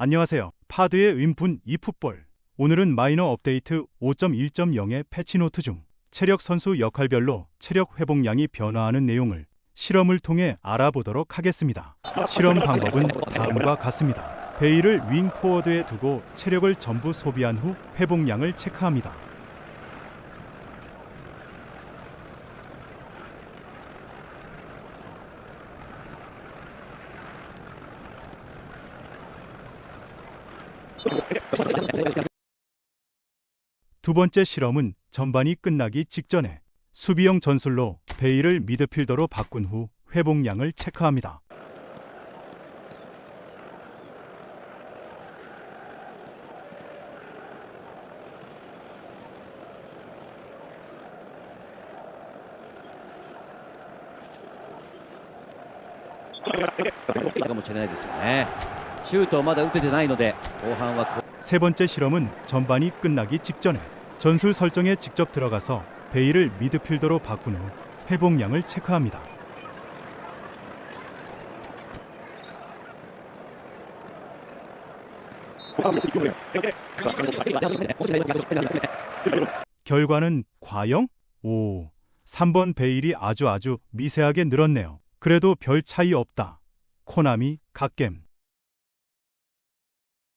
안녕하세요. 파드의 윈분 이풋볼. 오늘은 마이너 업데이트 5.1.0의 패치노트 중 체력 선수 역할별로 체력 회복량이 변화하는 내용을 실험을 통해 알아보도록 하겠습니다. 실험 방법은 다음과 같습니다. 베일을 윙 포워드에 두고 체력을 전부 소비한 후 회복량을 체크합니다. 두 번째 실험은 전반이 끝나기 직전에 수비형 전술로 베일을 미드필더로 바꾼 후 회복량을 체크합니다. 이거 뭐 제대로 됐습니다. シュートをまだ打ててないので後半はこ 세 번째 실험은 전반이 끝나기 직전에 전술 설정에 직접 들어가서 베일을 미드필더로 바꾼 후 회복량을 체크합니다. 결과는 과영? 오, 3번 베일이 아주 아주 미세하게 늘었네요. 그래도 별 차이 없다. 코나미 갓겜